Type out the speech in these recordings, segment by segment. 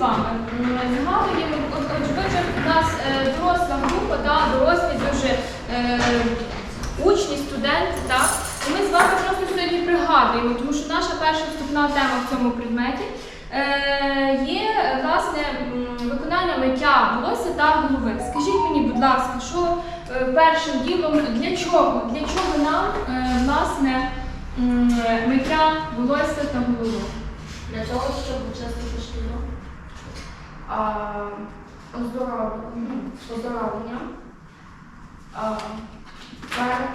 вами м, згадуємо, от у нас е, доросла група, да, дорослі дуже е, учні, студенти, так? І ми з вами просто сьогодні пригадуємо, тому що наша перша вступна тема в цьому предметі е, є власне виконання миття волосся та голови. Скажіть мені, будь ласка, що е, першим ділом для чого? Для чого нам е, власне миття волосся та голови? Для того, щоб очистити шкіру, а, оздоров... ну, оздоровлення,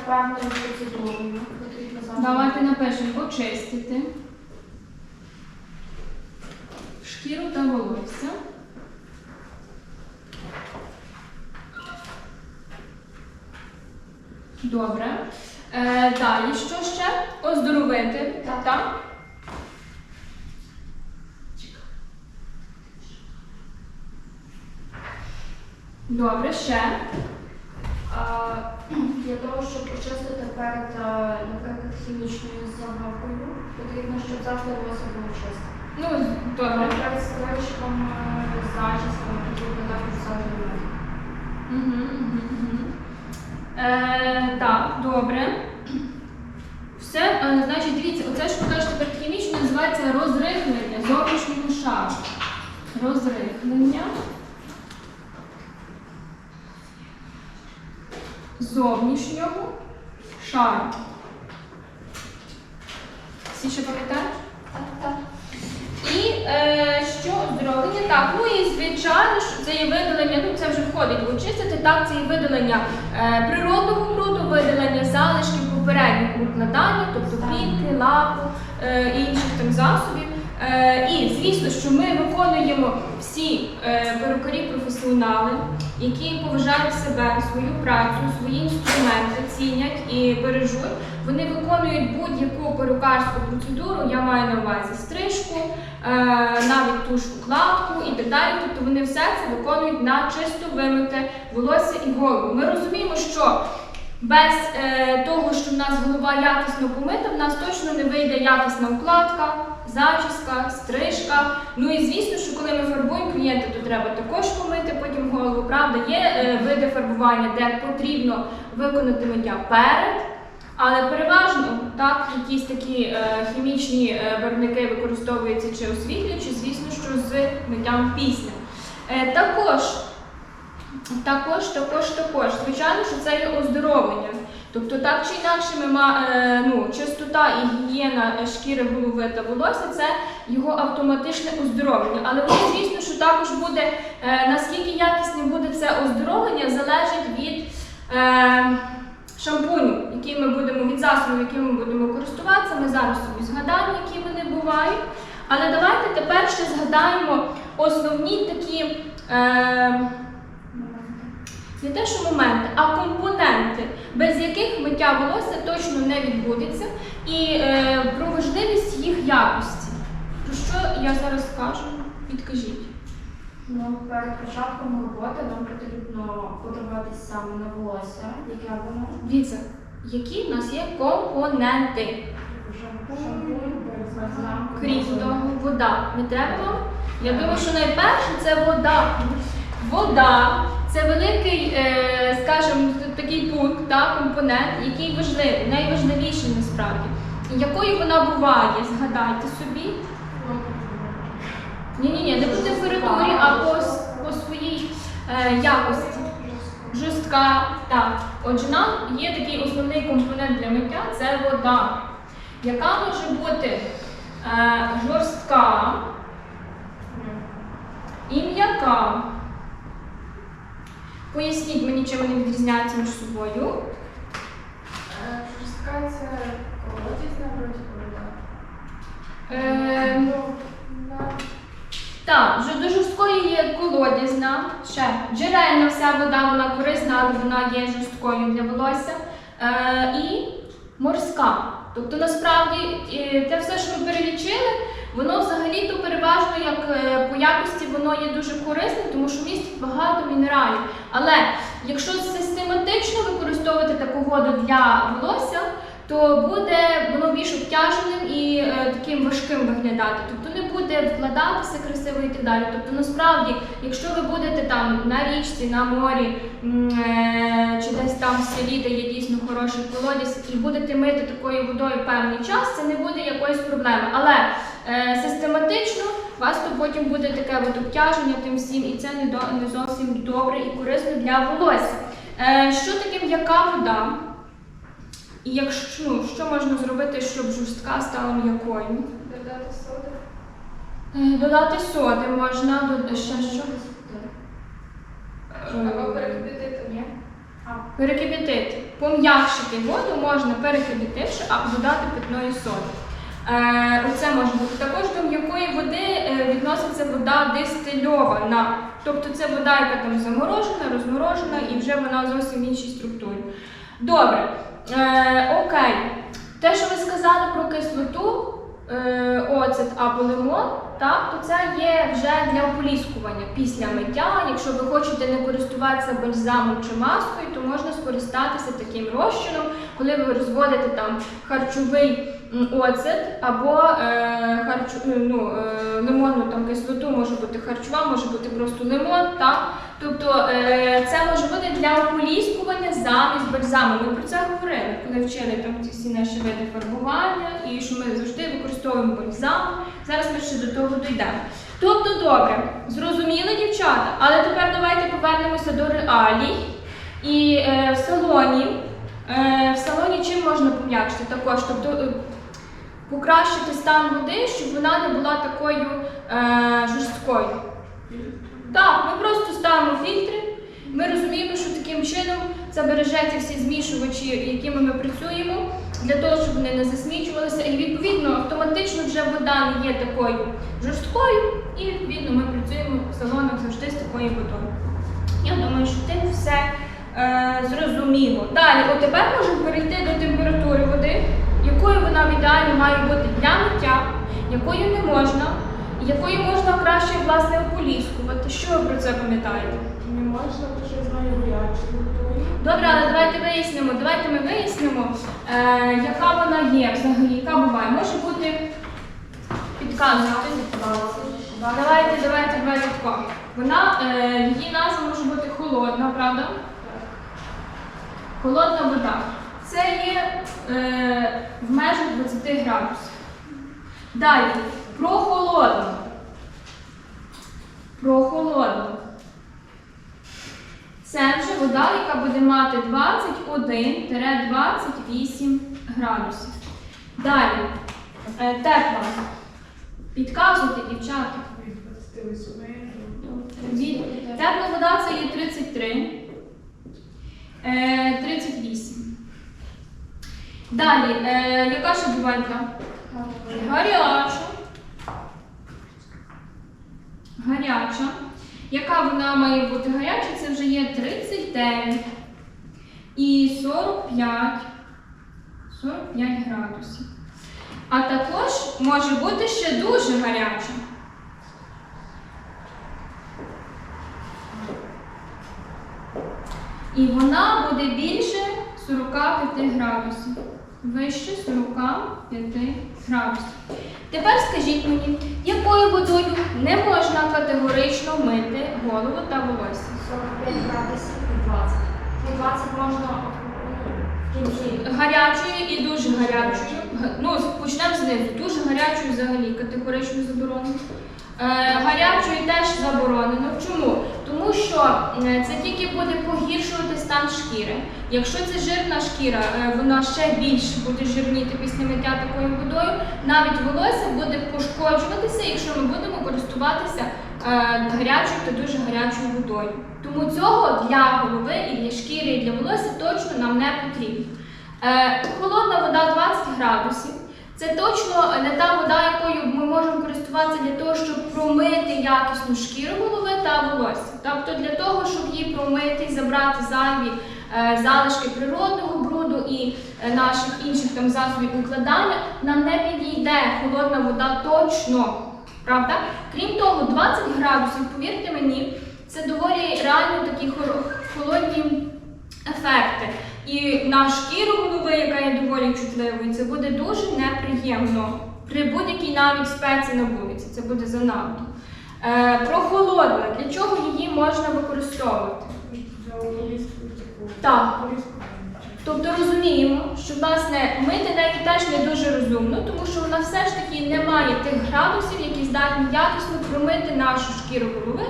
певною процедурою потрібно. Давайте напишемо очистити шкіру та волосся. Добре. Е, далі, що ще? Оздоровити. Так. так? Добре, ще. А, Для того, щоб очистити перед, наприклад, хімічною загравкою, потрібно, щоб завжди волосся було чисте. Ну, добре. Перед стрижком, е, зачісками потрібно також завжди мити. Угу, угу, угу. Е, так, добре. Все, е, значить, дивіться, оце що кажете перед хімічною називається розрихлення зовнішнього шару. Розрихлення. Зовнішнього шару. Всі ще пам'ятають? Так, так. І е, що оздоровлення? Так, ну і звичайно, що це є видалення, ну це вже входить в очистити, так, це є видалення е, природного бруду, видалення залишків попереднього укладання, тобто плівки, лаку е, і інших там засобів. Е, і звісно, що ми виконуємо всі е, перукарі професіонали, які поважають себе, свою працю, свої інструменти, цінять і бережуть. Вони виконують будь-яку перукарську процедуру, я маю на увазі стрижку, е, навіть ту ж укладку і так далі. Тобто вони все це виконують на чисто вимите волосся і голову. Ми розуміємо, що без е, того, що в нас голова якісно помита, в нас точно не вийде якісна укладка, зачіска, стрижка. Ну і звісно, що коли ми фарбуємо клієнта, то треба також помити потім голову. Правда, є е, види фарбування, де потрібно виконати миття перед. Але переважно так, якісь такі е, хімічні е, барвники використовуються чи освітлюючи, звісно, що з миттям після. Е, також, також, також, також, звичайно, що це є оздоровлення. Тобто, так чи інакше, ми е, ну, чистота і гігієна е, шкіри голови та волосся це його автоматичне оздоровлення. Але звісно, що також буде, е, наскільки якісне буде це оздоровлення, залежить від. Е, шампуню, який ми будемо від засобів, якими ми будемо користуватися. Ми зараз собі згадаємо, які вони бувають. Але давайте тепер ще згадаємо основні такі не те, що моменти, а компоненти, без яких миття волосся точно не відбудеться, і е, про важливість їх якості. Про що я зараз скажу? Підкажіть. Ну, перед початком роботи нам потрібно подивитися саме на волосся, яке воно. Дивіться, які в нас є компоненти. Крім того, вода. Не треба? Я думаю, що найперше це вода. Вода це великий, е, скажімо, такий пункт, так, компонент, який важливий, найважливіший насправді. Якою вона буває, згадайте собі. Ні, ні, ні, не по температурі, а по, по своїй е, якості. Жорстка. Так. Отже, нам є такий основний компонент для миття це вода, яка може бути е, жорстка і м'яка. Поясніть мені, чим вони відрізняються між собою. Жорстка це колодязна вроді вода. Е, так, вже до жорсткої є колодязна, ще джерельна вся вода, вона корисна, але вона є жорсткою для волосся. Е, і морська. Тобто насправді е, те все, що ми перелічили, воно взагалі то переважно як е, по якості воно є дуже корисним, тому що містить багато мінералів. Але якщо систематично використовувати таку воду для волосся, то буде воно більш обтяженим і е, таким важким виглядати. Тобто не буде вкладатися красиво і так далі. Тобто, насправді, якщо ви будете там на річці, на морі е, чи десь там в селі, де є дійсно хороший колодязь, і будете мити такою водою певний час, це не буде якоїсь проблеми. Але систематично у вас то потім буде таке от обтяження тим всім, і це не, до, не зовсім добре і корисно для волосся. Е, що таке м'яка вода? І якщо ну, що можна зробити, щоб жорстка стала м'якою? Додати соди. Е, Додати соди можна, дода- ще що? Або Е, перекипятити, ні? Перекипятити. Пом'якшити воду можна перекипятивши, а додати питної соди. Е, оце може бути. Також до м'якої води е, відноситься вода дистильована. Тобто це вода, яка там заморожена, розморожена і вже вона зовсім іншій структурі. Добре. Е, окей. Те, що ви сказали про кислоту, оцет або лимон, так, то це є вже для ополіскування після миття. Якщо ви хочете не користуватися бальзамом чи маскою, то можна скористатися таким розчином, коли ви розводите там харчовий оцет або е, харчу, ну, е, лимонну там кислоту, може бути харчова, може бути просто лимон. Так? Тобто е, це може бути для ополіскування замість бальзаму. Ми про це говорили, коли вчили там ці всі наші види фарбування, і що ми завжди використовуємо бальзам. Зараз ми ще до того дійдемо. Тобто, добре, зрозуміли, дівчата, але тепер давайте повернемося до реалій. І е, в салоні, е, в салоні чим можна пом'якшити також? Тобто, е, покращити стан води, щоб вона не була такою е, жорсткою. Так, ми просто ставимо фільтри. Ми розуміємо, що таким чином забережеться всі змішувачі, якими ми працюємо, для того, щоб вони не засмічувалися. І відповідно автоматично вже вода не є такою жорсткою, і відповідно ми працюємо в салонах завжди з такою водою. Я думаю, що тим все е, зрозуміло. Далі, от тепер можемо перейти до температури води, якою вона в ідеалі має бути для миття, якою не можна, якою можна краще власне ополіскувати. Що ви про це пам'ятаєте? не можна, тому що я знаю гарячу. Добре, але давайте вияснимо. Давайте ми вияснимо, е, яка вона є взагалі, яка буває. Може бути підказувати. Давайте, давайте, давайте тако. Вона, е, її назва може бути холодна, правда? Холодна вода. Це є е, в межах 20 градусів. Далі, прохолодна. Прохолодна. Це вже вода, яка буде мати 21-28 градусів. Далі, е, тепла. Підказуйте, дівчата. Тепла вода це є 33, е, 38. Далі, е, яка ще буває? Гаряча. Гаряча. Яка вона має бути гаряча? Це вже є 39 і 45, 45 градусів. А також може бути ще дуже гаряча. І вона буде більше 45 градусів. Вище 45 градусів. Тепер скажіть мені, якою водою не можна категорично мити голову та волосся? 45 градусів і 20. Ну, 20 можна в кінці. Гарячою і дуже гарячою. Ну, почнемо знизу. Дуже гарячою взагалі категорично заборонено. Е, гарячою теж заборонено. Чому? Тому що е, це тільки буде погіршувати стан шкіри. Якщо це жирна шкіра, е, вона ще більше буде жирніти після миття такою водою. Навіть волосся буде пошкоджуватися, якщо ми будемо користуватися гарячою та дуже гарячою водою. Тому цього для голови і для шкіри, і для волосся точно нам не потрібно. Холодна вода 20 градусів. Це точно не та вода, якою ми можемо користуватися для того, щоб промити якісну шкіру голови та волосся. Тобто для того, щоб її промити забрати зайві е, залишки природного бруду і е, наших інших там засобів укладання, нам не підійде холодна вода точно. Правда? Крім того, 20 градусів, повірте мені, це доволі реально такі холодні ефекти. І на шкіру голови, яка є доволі чутливою, це буде дуже неприємно. При будь-якій навіть спеці на вулиці, це буде занадто. Е, прохолодна, для чого її можна використовувати? Так. Тобто розуміємо, що власне мити неї теж не дуже розумно, тому що вона все ж таки не має тих градусів, які здатні якісно промити нашу шкіру голови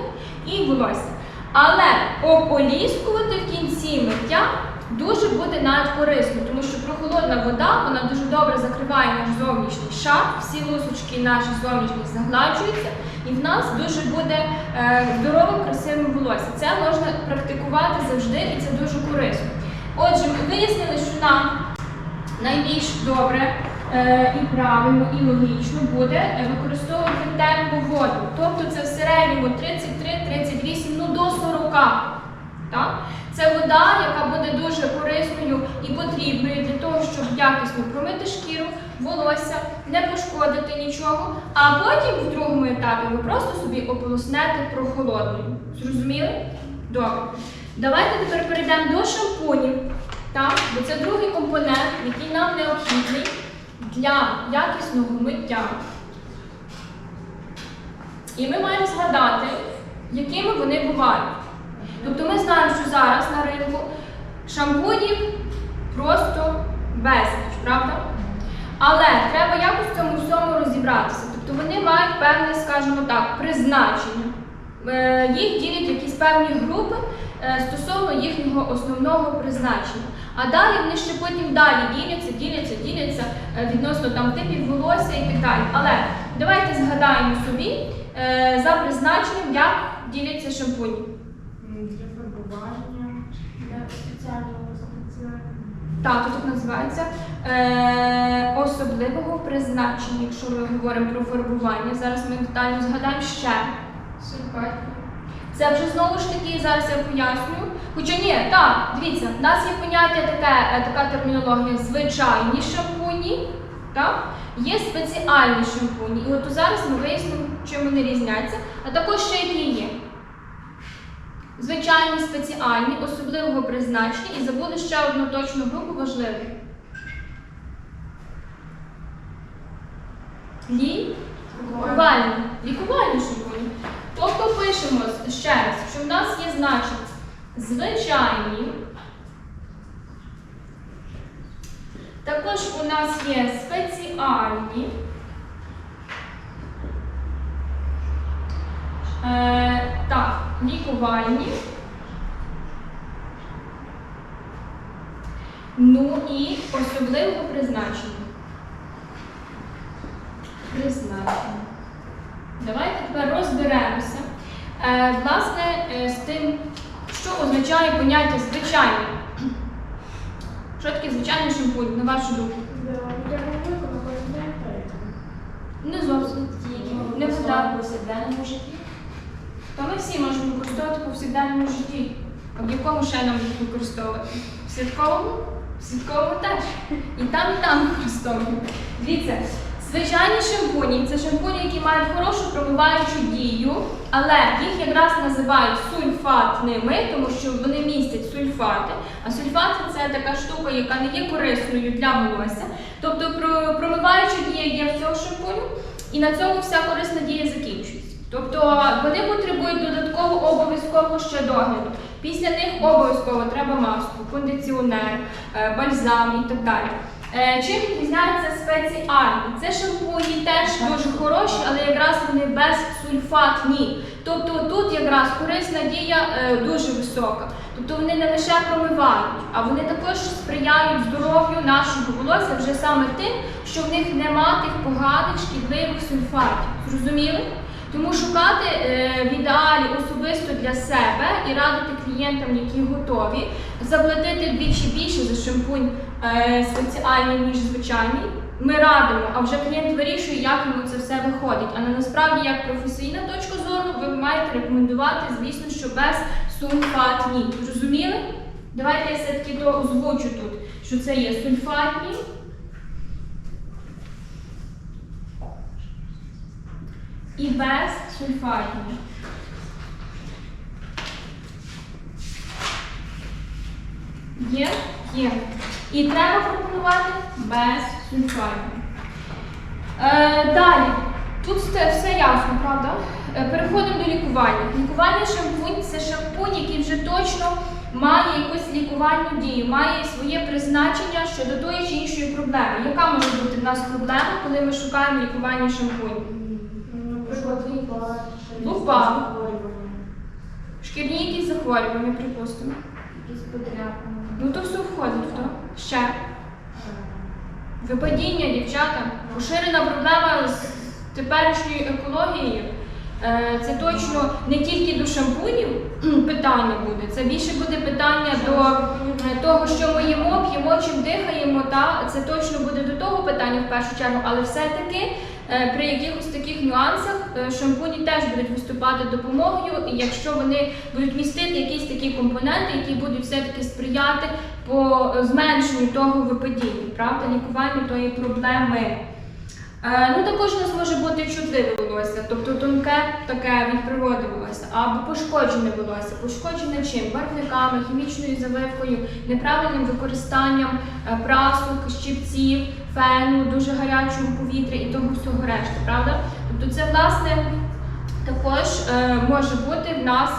і волосся. Але ополіскувати в кінці миття дуже буде навіть корисно, тому що прохолодна вода вона дуже добре закриває наш зовнішній шар, всі лусочки наші зовнішні загладжуються, і в нас дуже буде е, здоровим, красивим волосся. Це можна практикувати завжди, і це дуже корисно. Отже, ми вияснили, що нам найбільш добре е, і правильно, і логічно буде е, використовувати теплу воду. Тобто це в середньому 33-38, ну до 40. Так? Це вода, яка буде дуже корисною і потрібною для того, щоб якісно промити шкіру, волосся, не пошкодити нічого. А потім в другому етапі ви просто собі ополоснете прохолодною. Зрозуміли? Добре. Давайте тепер перейдемо до шампунів. Так? Бо це другий компонент, який нам необхідний для якісного миття. І ми маємо згадати, якими вони бувають. Тобто ми знаємо, що зараз на ринку шампунів просто безліч, правда? Але треба якось в цьому всьому розібратися. Тобто вони мають певне, скажімо так, призначення. Е, Їх ділять якісь певні групи е, стосовно їхнього основного призначення. А далі вони ще потім далі діляться, діляться, діляться е, відносно там типів волосся і так далі. Але давайте згадаємо собі за призначенням, як діляться шампуні. Для фарбування. Для спеціального спеціального. Так, тут називається е, особливого призначення, якщо ми говоримо про фарбування. Зараз ми детально згадаємо ще. Це вже знову ж таки, зараз я поясню. Хоча ні, так, дивіться, в нас є поняття таке, е, така термінологія звичайні шампуні, так? є спеціальні шампуні. І от зараз ми вияснимо, чим вони різняться, а також ще які є. Звичайні, спеціальні, особливого призначення і забули ще одну точну групу важливу. Лікувальні. Лікувальні шампуні. Тобто пишемо ще раз, що в нас є значить звичайні. Також у нас є спеціальні. Е, так, лікувальні. Ну і особливого призначення. Призначення. Давайте тепер розберемося. Е, власне, е, з тим, що означає поняття звичайний. Що таке звичайний шампунь, на вашу думку? Не зовсім. Не вода. в повсякденному житті. То ми всі можемо використовувати в повсякденному житті. А в якому ще нам їх використовувати? В святковому? В святковому теж. І там, і там використовуємо. Дивіться, звичайні шампуні це шампуні, які мають хорошу промиваючу дію, але їх якраз називають сульфатними, тому що вони містять сульфати. А сульфати це така штука, яка не є корисною для волосся. Тобто промиваюча дія є в цього шампуню, і на цьому вся корисна дія закінчується. Тобто вони потребують додатково обов'язково ще догляду. Після них обов'язково треба маску, кондиціонер, е, бальзам і так далі. Е, Чим відрізняються спеціальні? Це шампуні теж дуже хороші, але якраз вони безсульфатні. Тобто тут якраз корисна дія е, дуже висока. Тобто вони не лише промивають, а вони також сприяють здоров'ю нашого волосся вже саме тим, що в них нема тих поганих шкідливих сульфатів. Зрозуміли? Тому шукати е, в ідеалі особисто для себе і радити клієнтам, які готові, заплатити вдвічі більше за шампунь е, спеціальний, ніж звичайний. Ми радимо, а вже клієнт вирішує, як йому це все виходить. А на насправді, як професійна точка зору, ви маєте рекомендувати, звісно, що без сульфатні. Зрозуміли? Давайте я все-таки озвучу тут, що це є сульфатні. І без сульфатні. Є? Є. І треба пропонувати без сульфатів. Е, далі. Тут все, все ясно, правда? Е, переходимо до лікування. Лікувальний шампунь це шампунь, який вже точно має якусь лікувальну дію, має своє призначення щодо тої чи іншої проблеми. Яка може бути в нас проблема, коли ми шукаємо лікувальний шампунь? Наприклад, лупа. захворювання. Шкірні якісь захворювання, припустимо. Якісь подряпини. Ну то все входить то. Ще. Випадіння, дівчата, поширена проблема з теперішньою екологією. Е, Це точно не тільки до шампунів питання буде, це більше буде питання до е, того, що ми їмо, п'ємо, чим дихаємо. Та це точно буде до того питання в першу чергу, але все-таки при якихось таких нюансах е, шампуні теж будуть виступати допомогою, якщо вони будуть містити якісь такі компоненти, які будуть все-таки сприяти по зменшенню того випадіння, правда, лікуванню тої проблеми. Е, Ну, також у нас може бути чутливе волосся, тобто тонке таке від природи волосся, або пошкоджене волосся, пошкоджене чим? Барвниками, хімічною заливкою, неправильним використанням е, прасок, щипців, фену, дуже гарячого повітря і того всього решти, правда? Тобто це власне також е, може бути в нас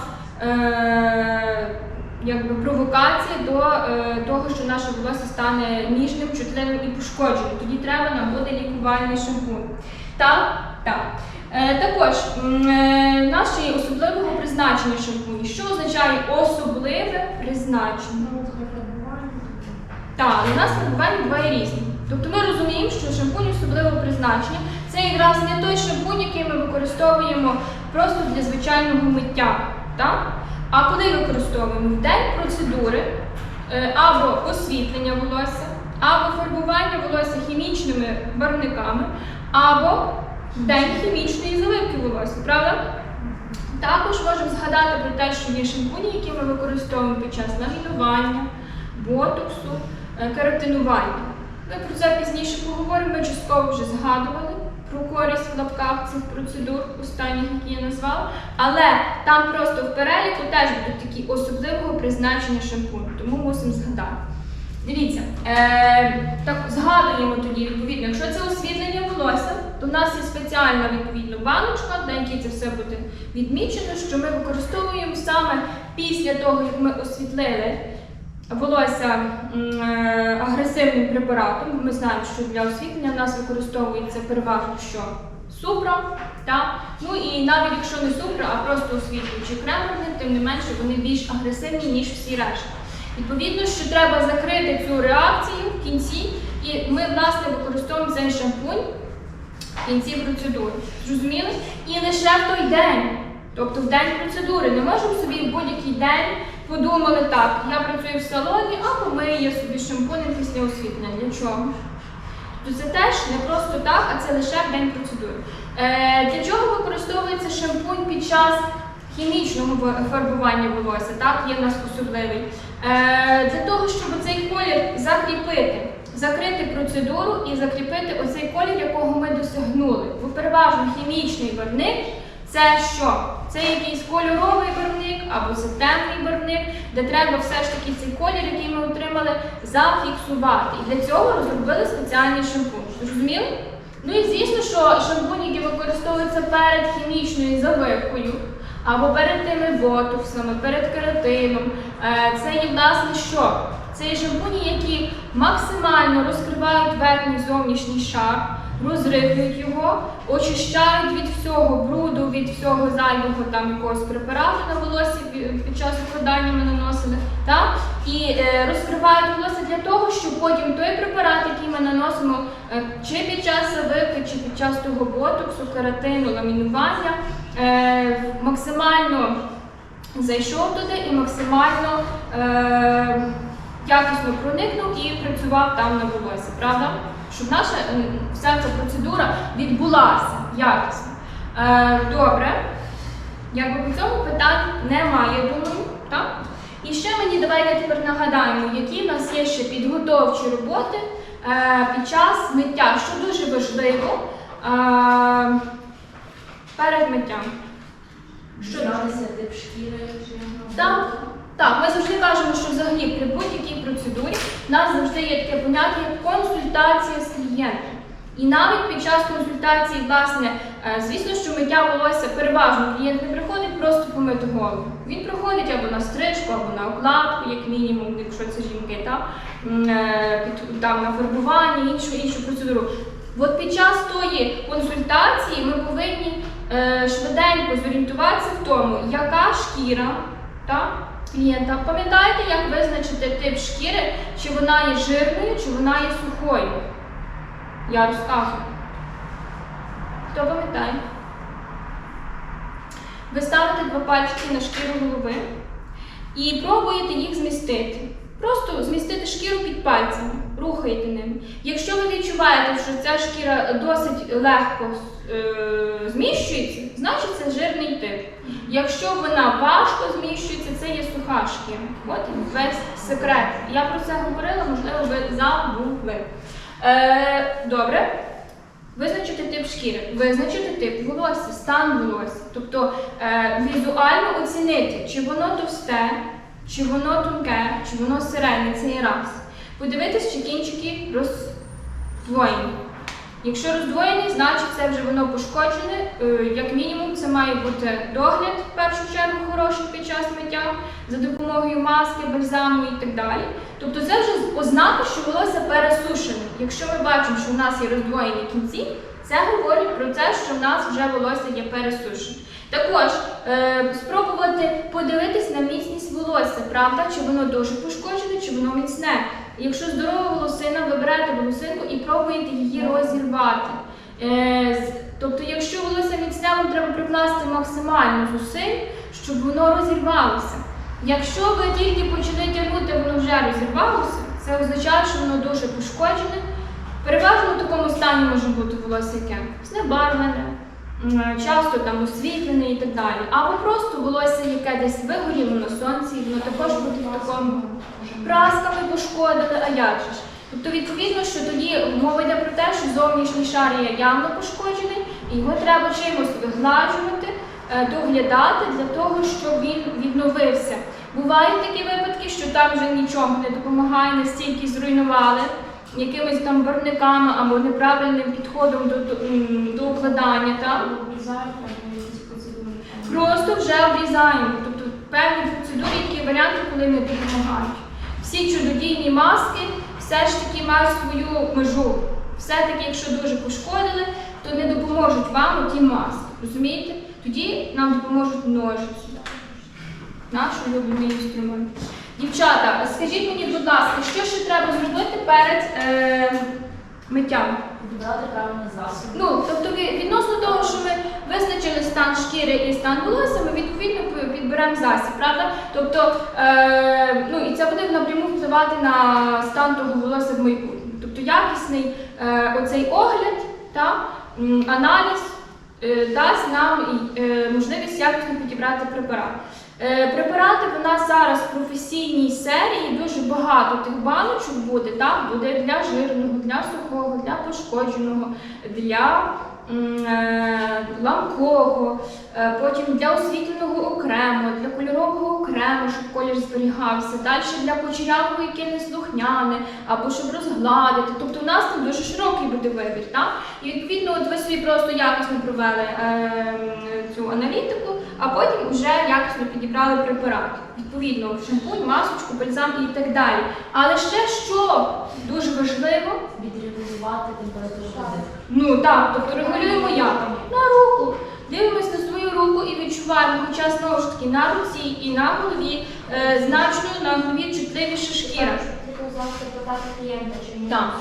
е, якби провокація до е, того, що наше волосся стане ніжним, чутливим і пошкодженим. Тоді треба нам буде лікувальний шампунь. Так, так. Е, також е, наші особливого призначення шампуні. Що означає особливе призначення? Ну. Так, у нас фарбування буває різні. Тобто ми розуміємо, що шампунь особливого призначення це якраз не той шампунь, який ми використовуємо просто для звичайного миття. Так? А коли використовуємо в день процедури е, або освітлення волосся, або фарбування волосся хімічними барвниками, або в день хімічної заливки волосся, правда? Також можемо згадати про те, що є шампуні, які ми використовуємо під час ламінування, ботоксу, е, кератинування. Ми про це пізніше поговоримо, ми частково вже згадували про користь в лапках цих процедур, останніх, які я назвала. Але там просто в переліку теж будуть такі особливого призначення шампуню, тому мусимо згадати. Дивіться, е, так згадуємо тоді відповідно, якщо це освітлення волосся, то в нас є спеціальна відповідно баночка, на якій це все буде відмічено, що ми використовуємо саме після того, як ми освітлили волосся е, агресивним препаратом. Ми знаємо, що для освітлення в нас використовується переважно що супра, та? ну і навіть якщо не супра, а просто освітлюючий кремерний, тим не менше вони більш агресивні, ніж всі решта. Відповідно, що треба закрити цю реакцію в кінці, і ми власне використовуємо цей шампунь в кінці процедури. Зрозуміли? І лише в той день, тобто в день процедури, не можемо собі в будь-який день подумали так, я працюю в салоні, а помию я собі шампунем після освітлення. Для чого? Тобто це теж не просто так, а це лише день процедури. Е, для чого використовується шампунь під час хімічного фарбування волосся? Так, є в нас особливий. Е, для того, щоб цей колір закріпити, закрити процедуру і закріпити оцей колір, якого ми досягнули. Бо переважно хімічний барвник це що? Це якийсь кольоровий барвник або це темний барвник, де треба все ж таки цей колір, який ми отримали, зафіксувати. І для цього розробили спеціальний шампунь. Зрозуміли? Ну і звісно, що шампунь, які використовуються перед хімічною заливкою, або перед тими ботоксами, перед кератином, е, це є власне що? Це є шампуні, які максимально розкривають верхній зовнішній шар, розрихлюють його, очищають від всього бруду, від всього зайвого там якогось препарату на волосі під час укладання ми наносили, так? і е, розкривають волосся для того, щоб потім той препарат, який ми наносимо е, чи під час заливки, чи під час того ботоксу, кератину, ламінування, е, максимально зайшов туди і максимально е, якісно проникнув і працював там на волосі, правда? Щоб наша вся ця процедура відбулася якісно. Е, добре. Якби по цьому питань немає, думаю, так? І ще мені давайте тепер нагадаємо, які в нас є ще підготовчі роботи е, під час миття, що дуже важливо е, перед миттям. Що Знатися тип шкіри так, так, ми завжди кажемо, що взагалі при будь-якій процедурі в нас завжди є таке поняття як консультація з клієнтом. І навіть під час консультації, власне, е, звісно, що миття волосся переважно клієнт не приходить просто помити голову. Він приходить або на стрижку, або на укладку, як мінімум, якщо це жінки, та, е, там, на фарбування, іншу іншу процедуру. От під час тої консультації ми повинні е, швиденько зорієнтуватися в тому, яка шкіра та, клієнта. Пам'ятаєте, як визначити тип шкіри, чи вона є жирною, чи вона є сухою? Я розказую. Хто пам'ятає? Ви ставите два пальчики на шкіру голови і пробуєте їх змістити. Просто змістити шкіру під пальцями, рухаєте ними. Якщо ви відчуваєте, що ця шкіра досить легко е, зміщується, значить це жирний тип. Якщо вона важко зміщується, це є суха шкіра. От весь секрет. Я про це говорила, можливо, ви забули. Е, добре. Визначити тип шкіри, визначити тип волосся, стан волосся. Тобто е, візуально оцінити, чи воно товсте, чи воно тонке, чи воно середнє, це є раз. Подивитись, чи кінчики роздвоєні. Якщо роздвоєний, значить це вже воно пошкоджене. Е, Як мінімум, це має бути догляд в першу чергу хороший під час миття за допомогою маски, бальзаму і так далі. Тобто це вже ознака, що волосся пересушене. Якщо ми бачимо, що в нас є роздвоєні кінці, це говорить про те, що в нас вже волосся є пересушене. Також е, спробувати подивитись на міцність волосся, правда, чи воно дуже пошкоджене, чи воно міцне. Якщо здорова волосина, ви берете волосинку і пробуєте її розірвати. Е, тобто, якщо волосся міцне, вам треба прикласти максимально зусиль, щоб воно розірвалося. Якщо ви тільки почали тягнути, воно вже розірвалося, це означає, що воно дуже пошкоджене. Переважно в такому стані може бути волосся яке знебарвлене, часто там освітлене і так далі. Або просто волосся, яке десь вигоріло на сонці, воно також буде в такому прасками пошкодили, а як же ж? Тобто, відповідно, що тоді мова йде про те, що зовнішній шар є явно пошкоджений, і його треба чимось вигладжувати, е, доглядати для того, щоб він відновився. Бувають такі випадки, що там вже нічого не допомагає, настільки зруйнували якимись там барвниками або неправильним підходом до, до, укладання. Там. Просто вже обрізаємо. Тобто певні процедури, які варіанти, коли не допомагають. Всі чудодійні маски все ж таки мають свою межу. Все-таки, якщо дуже пошкодили, то не допоможуть вам ті маски. Розумієте? Тоді нам допоможуть ножиці. Наш улюблений інструмент. Дівчата, скажіть мені, будь ласка, що ще треба зробити перед е, миттям? Підібрати правильний засіб. Ну, тобто відносно того, що ми визначили стан шкіри і стан волосся, ми відповідно підберемо засіб, правда? Тобто, е, ну і це буде напряму впливати на стан того волосся в майбутньому. Тобто якісний е, оцей огляд та аналіз е, дасть нам е, можливість якісно підібрати препарат. Е, Препарати в нас зараз в професійній серії дуже багато тих баночок буде. Так? Буде для жирного, для сухого, для пошкодженого, для е, ламкого, е, потім для освітленого окремо, для кольорового окремо, щоб колір зберігався, далі для кучерявого, яке не слухняне, або щоб розгладити. Тобто в нас там дуже широкий буде вибір. Так? І відповідно, от ви собі просто якісно провели е, цю аналітику, а потім вже якісно підібрали препарат. Відповідно, шампунь, масочку, бальзам і так далі. Але ще що дуже важливо, Відрегулювати температуру води. ну так, тобто регулюємо як? На руку. Дивимось на свою руку і відчуваємо, хоча знову ж таки на руці і на голові е, значно на голові чутливіша шкіра. Клієнта, чи Так.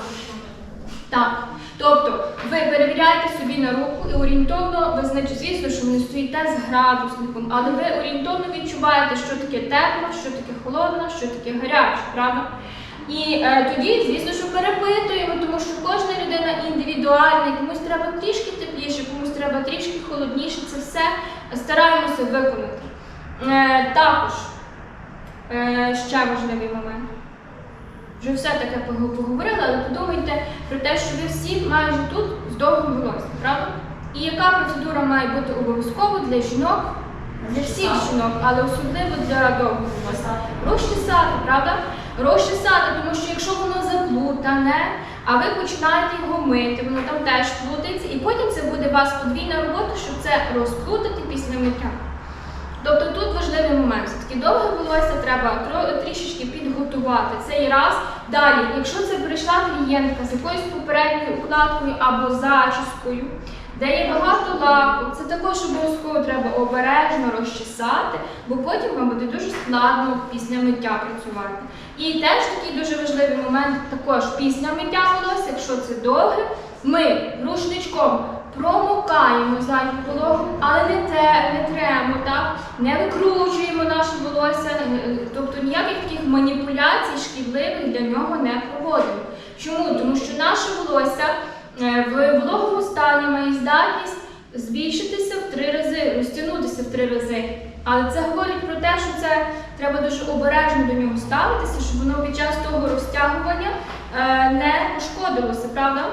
Так. Тобто ви перевіряєте собі на руку і орієнтовно, ви значить, звісно, що ви не стоїте з градусником, але ви орієнтовно відчуваєте, що таке тепло, що таке холодно, що таке гаряче, правда? І е, тоді, звісно, що перепитуємо, тому що кожна людина індивідуальна, комусь треба трішки тепліше, комусь треба трішки холодніше. Це все стараємося виконати. Е, також е, ще важливий момент. Вже все таке поговорили, але подумайте про те, що ви всі майже тут з довгим волоссям, правда? І яка процедура має бути обов'язково для жінок, для всіх жінок, але особливо для довгого волосся. Розчесати, правда? Розчесати, тому що якщо воно заплутане, а ви починаєте його мити, воно там теж плутається, і потім це буде у вас подвійна робота, щоб це розплутати після миття. Тобто тут важливий момент. Все-таки довге волосся треба трішечки підготувати. Цей раз. Далі, якщо це прийшла клієнтка з якоюсь попередньою укладкою або зачіскою, де є багато лаку, це також обов'язково треба обережно розчесати, бо потім вам буде дуже складно після миття працювати. І теж такий дуже важливий момент, також після миття волосся, якщо це довге, ми рушничком промокаємо задню пологу, але не те, не тремо, так? не викручуємо наше волосся, е, тобто ніяких таких маніпуляцій шкідливих для нього не проводимо. Чому? Тому що наше волосся е, в вологому стані має здатність збільшитися в три рази, розтягнутися в три рази. Але це говорить про те, що це треба дуже обережно до нього ставитися, щоб воно під час того розтягування е, не пошкодилося, правда?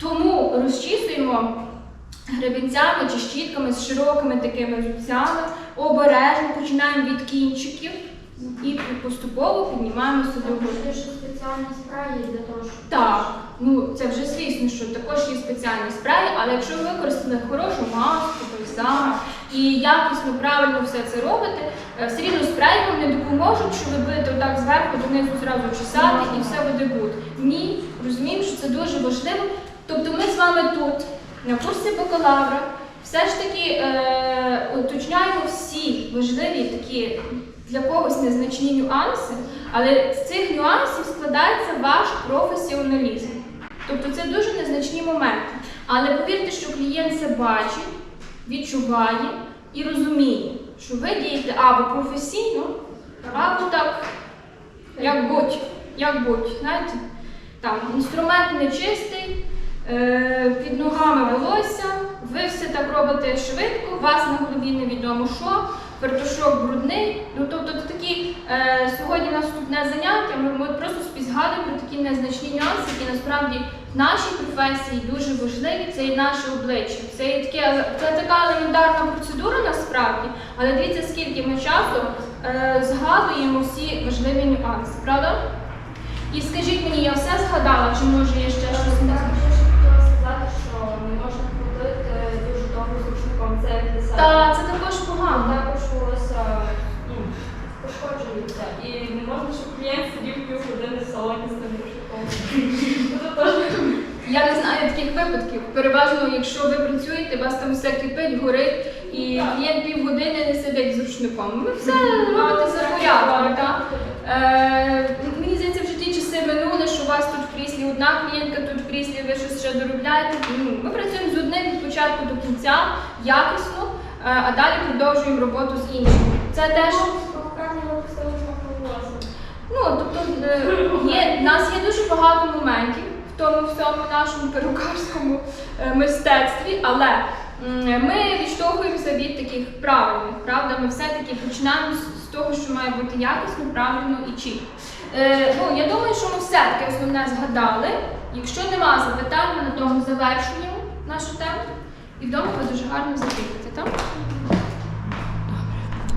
Тому розчісуємо гребінцями чи щітками з широкими такими зубцями, обережно починаємо від кінчиків і поступово піднімаємося до гори. Спеціальні спреї для того, щоб Так, ну це вже звісно, що також є спеціальні спреї, але якщо ви використали хорошу маску, саме, і якісно правильно все це робите, е, все рівно спреї вам не допоможуть, що ви будете отак зверху донизу зразу чесати і все буде гуд. Ні, розуміємо, що це дуже важливо. Тобто ми з вами тут, на курсі бакалавра, все ж таки е, уточняємо всі важливі такі для когось незначні нюанси, але з цих нюансів складається ваш професіоналізм. Тобто це дуже незначні моменти. Але повірте, що клієнт це бачить, відчуває і розуміє, що ви дієте або професійно, або так, як будь, як будь, знаєте, там інструмент нечистий, під ногами волосся, ви все так робите швидко, вас на голові невідомо що, фартушок брудний. Ну тобто це такі е, сьогодні наступне заняття. Ми, ми просто спізгадуємо такі незначні нюанси, які насправді в нашій професії дуже важливі. Це і наше обличчя. Це і таке це така елементарна процедура насправді, але дивіться, скільки ми часу е, згадуємо всі важливі нюанси, правда? І скажіть мені, я все згадала, чи може є ще щось не я хотіла сказати, що не можна ходити дуже довго з рушником. Це десерт. Та це також погано. Також волосся ну, пошкоджується. І не можна, щоб клієнт сидів півгодини в салоні з тим рушником. Я не знаю таких випадків. Переважно, якщо ви працюєте, у вас там все кипить, горить, і клієнт півгодини не сидить з рушником. Ви все робите за порядком. Е, мені здається, вже ті часи минули, що у вас тут одна клієнтка, тут в кріслі ви щось ще доробляєте. Ну, ми працюємо з одним від початку до кінця, якісно, е, а далі продовжуємо роботу з іншим. Це теж. Волосся. Ну, тобто е, є, в нас є дуже багато моментів в тому всьому нашому перукарському е, мистецтві, але ми відштовхуємося від таких правильних, правда? Ми все-таки починаємо з того, що має бути якісно, правильно і чітко. Е, ну, я думаю, що ми все-таки основне згадали. Якщо нема запитань, ми на тому завершуємо нашу тему. І вдома ви дуже гарно закріпите, так?